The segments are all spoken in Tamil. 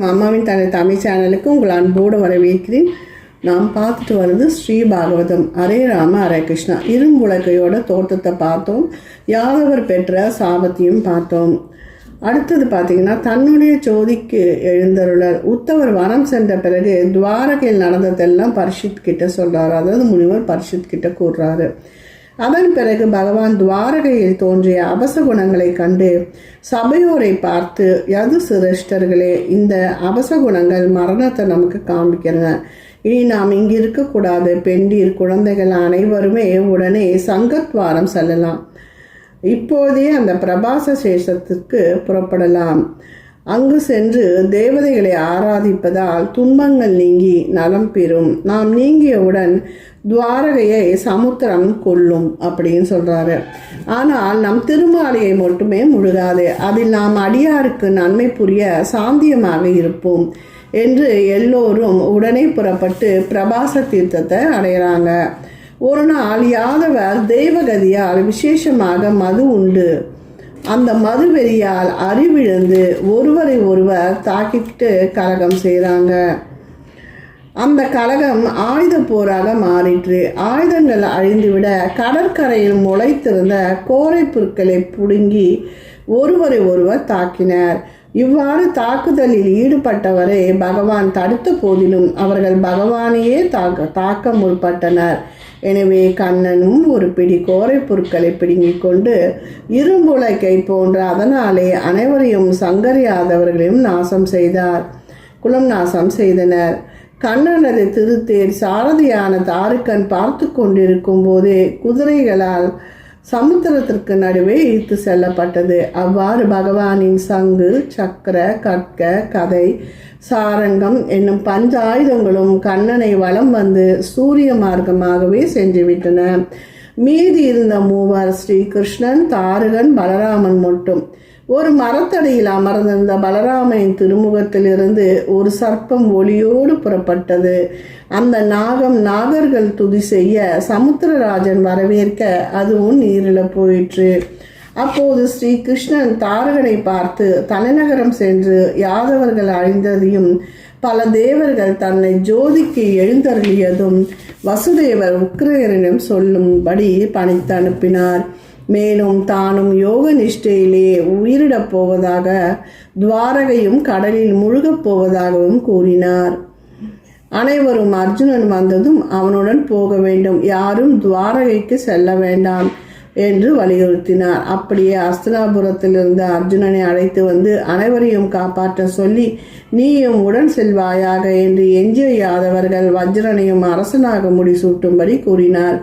அம்மாவின் தனது தமிழ் சேனலுக்கு உங்கள் அன்போடு வரவேற்கிறேன். நாம் பார்த்துட்டு வர்றது ஸ்ரீ பாகவதம். ஹரே ராம ஹரே கிருஷ்ணா. இரும்புலக்கையோட தோட்டத்தை பார்த்தோம். யாதவர் பெற்ற சாபத்தையும் பார்த்தோம். அடுத்தது பார்த்தீங்கன்னா தன்னுடைய ஜோதிக்கு எழுந்தருளர். உத்தவர் வனம் சென்ற பிறகு துவாரகையில் நடந்ததெல்லாம் பரிஷித் கிட்ட சொல்கிறார் அதாவது முனிவர் பரிஷித் கிட்ட கூறுறாரு. அதன் பிறகு பகவான் துவாரகையில் தோன்றிய அபசகுணங்களை கண்டு சபையோரை பார்த்து யது சிரேஷ்டர்களே இந்த அபசகுணங்கள் மரணத்தை நமக்கு காமிக்கிறங்க இனி நாம் இங்கு இருக்கக்கூடாது பெண்டீர் குழந்தைகள் அனைவருமே உடனே சங்கத்வாரம் செல்லலாம். இப்போதே அந்த பிரபாச சேஷத்துக்கு புறப்படலாம். அங்கு சென்று தேவதைகளை ஆராதிப்பதால் துன்பங்கள் நீங்கி நலம் பெறும். நாம் நீங்கியவுடன் துவாரகையை சமுத்திரம் கொள்ளும் அப்படின்னு சொல்றாரு. ஆனால் நம் திருமாலையை மட்டுமே முழுகாது. அதில் நாம் அடியாருக்கு நன்மை புரிய சாந்தியமாக இருப்போம் என்று எல்லோரும் உடனே புறப்பட்டு பிரபாச தீர்த்தத்தை அடைகிறாங்க ஒரு நாள் யாதவர் தெய்வகதியால் விசேஷமாக மது உண்டு. அந்த மதுவெறியால் அறிவிழந்து ஒருவரை ஒருவர் தாக்கிட்டு கலகம் செய்கிறாங்க அந்த கலகம் ஆயுத போராக மாறிற்று. ஆயுதங்கள் அழிந்துவிட கடற்கரையில் முளைத்திருந்த கோரை புற்களை பிடுங்கி ஒருவரை ஒருவர் தாக்கினர். இவ்வாறு தாக்குதலில் ஈடுபட்டவரை பகவான் தடுத்த போதிலும் அவர்கள் பகவானையே தாக்க தாக்க முற்பட்டனர். எனவே கண்ணனும் ஒரு பிடி கோரை பொருட்களை பிடுங்கிக் கொண்டு இரும்புலக்கை போன்ற அதனாலே அனைவரையும் சங்கரியாதவர்களையும் நாசம் செய்தார். குலம் நாசம் செய்தனர். கண்ணனது திருத்தேர் சாரதியான தாருக்கன் பார்த்து கொண்டிருக்கும் போதே குதிரைகளால் சமுத்திரத்திற்கு நடுவே இழுத்து செல்லப்பட்டது. அவ்வாறு பகவானின் சங்கு சக்கர கற்க கதை சாரங்கம் என்னும் பஞ்ச ஆயுதங்களும் கண்ணனை வலம் வந்து சூரிய மார்க்கமாகவே சென்றுவிட்டன. மீதி இருந்த மூவர் ஸ்ரீகிருஷ்ணன் தாரகன் பலராமன் மட்டும். ஒரு மரத்தடியில் அமர்ந்திருந்த பலராமனின் திருமுகத்திலிருந்து ஒரு சர்ப்பம் ஒளியோடு புறப்பட்டது. அந்த நாகம் நாகர்கள் துதி செய்ய சமுத்திரராஜன் வரவேற்க அதுவும் நீரில போயிற்று. அப்போது ஸ்ரீ கிருஷ்ணன் தாரகனை பார்த்து தலைநகரம் சென்று யாதவர்கள் அழிந்ததையும் பல தேவர்கள் தன்னை ஜோதிக்கு எழுந்தருளியதும் வசுதேவர் உக்கிரகரிடம் சொல்லும்படி பணித்து அனுப்பினார் மேலும் தானும் யோக நிஷ்டையிலே உயிரிடப் போவதாக துவாரகையும் கடலில் முழுகப் போவதாகவும் கூறினார். அனைவரும் அர்ஜுனன் வந்ததும் அவனுடன் போக வேண்டும். யாரும் துவாரகைக்கு செல்ல வேண்டாம் என்று வலியுறுத்தினார். அப்படியே அஸ்தனாபுரத்திலிருந்து அர்ஜுனனை அழைத்து வந்து அனைவரையும் காப்பாற்ற சொல்லி நீயும் உடன் செல்வாயாக என்று எஞ்சிய யாதவர்கள் வஜ்ரனையும் அரசனாக முடிசூட்டும்படி கூறினார்.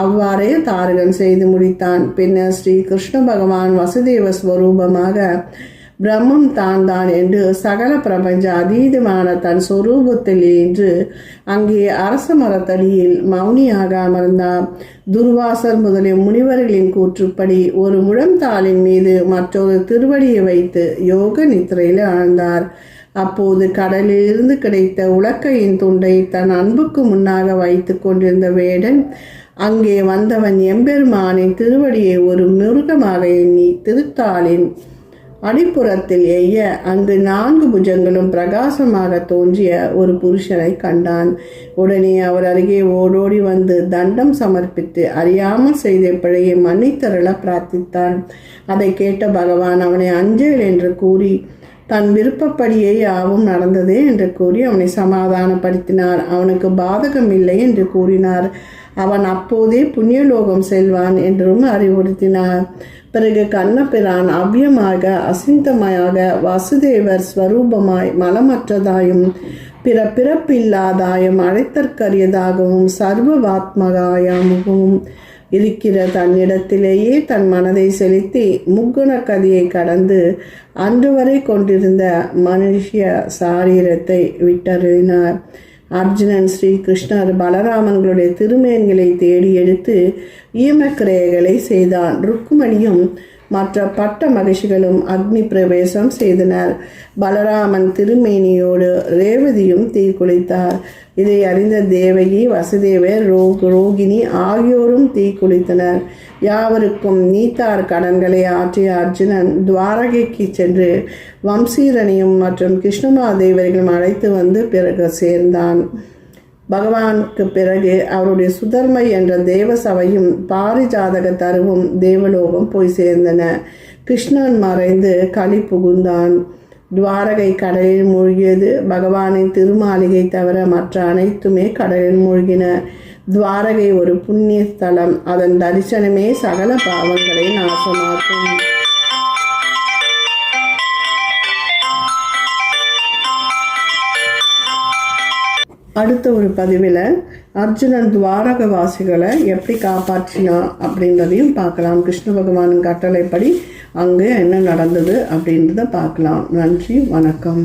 அவ்வாறே தாரகன் செய்து முடித்தான். பின்னர் ஸ்ரீ கிருஷ்ண பகவான் வசுதேவ ஸ்வரூபமாக பிரம்மம் தான் தான் என்று சகல பிரபஞ்ச அதீதமான தன் சொரூபத்தில் என்று அங்கே அரச மரத்தடியில் மௌனியாக அமர்ந்தார் துர்வாசர் முதலிய முனிவர்களின் கூற்றுப்படி ஒரு முழந்தாளின் மீது மற்றொரு திருவடியை வைத்து யோக நித்திரையில் ஆழ்ந்தார். அப்போது கடலிலிருந்து கிடைத்த உலக்கையின் துண்டை தன் அன்புக்கு முன்னாக வைத்து கொண்டிருந்த வேடன் அங்கே வந்தவன் எம்பெருமானின் திருவடியை ஒரு மிருகமாக எண்ணி திருத்தாளின் அடிப்புறத்தில் எய்ய அங்கு நான்கு புஜங்களும் பிரகாசமாக தோன்றிய ஒரு புருஷனை கண்டான். உடனே அவர் அருகே ஓடோடி வந்து தண்டம் சமர்ப்பித்து அறியாமல் செய்த பிழையை மன்னித்தருள பிரார்த்தித்தான். அதை கேட்ட பகவான் அவனை அஞ்சல் என்று கூறி தன் விருப்பப்படியே யாவும் நடந்ததே என்று கூறி அவனை சமாதானப்படுத்தினார். அவனுக்கு பாதகம் இல்லை என்று கூறினார். அவன் அப்போதே புண்ணியலோகம் செல்வான் என்றும் அறிவுறுத்தினார். பிறகு கண்ணபிரான் அவ்யமாக அசிந்தமயாக வசுதேவர் ஸ்வரூபமாய் மலமற்றதாயும் பிற பிறப்பில்லாதாயும் அழைத்தற்கரியதாகவும் சர்வவாத்மகாயாகவும் இருக்கிற தன்னிடத்திலேயே தன் மனதை செலுத்தி முக்குண கதியை கடந்து அன்று வரை கொண்டிருந்த மனுஷிய சாரீரத்தை விட்டறினார் அர்ஜுனன் ஸ்ரீ கிருஷ்ணர் பலராமன்களுடைய திருமேன்களை தேடி எடுத்து ஈமக்கிரைகளை செய்தான். ருக்குமணியும் மற்ற பட்ட மகிழ்ச்சிகளும் அக்னி பிரவேசம் செய்தனர். பலராமன் திருமேனியோடு ரேவதியும் தீக்குளித்தார். இதை அறிந்த தேவகி வசுதேவர் ரோக் ரோகிணி ஆகியோரும் தீக்குளித்தனர். யாவருக்கும் நீத்தார் கடன்களை ஆற்றிய அர்ஜுனன் துவாரகைக்கு சென்று வம்சீரனையும் மற்றும் கிருஷ்ணமாதேவர்களும் அழைத்து வந்து பிறகு சேர்ந்தான். பகவானுக்கு பிறகு அவருடைய சுதர்மை என்ற தேவ சபையும் பாரிஜாதக தருவும் தேவலோகம் போய் சேர்ந்தன. கிருஷ்ணன் மறைந்து களி புகுந்தான். துவாரகை கடலில் மூழ்கியது பகவானின் திருமாளிகை தவிர மற்ற அனைத்துமே கடலில் மூழ்கின. துவாரகை ஒரு புண்ணிய ஸ்தலம் அதன் தரிசனமே சகல பாவங்களை நாசமாக்கும். அடுத்த ஒரு பதிவில் அர்ஜுனன் துவாரகவாசிகளை எப்படி காப்பாற்றினான் அப்படின்றதையும் பார்க்கலாம். கிருஷ்ண பகவானின் கட்டளைப்படி அங்கே என்ன நடந்தது அப்படின்றத பார்க்கலாம். நன்றி வணக்கம்.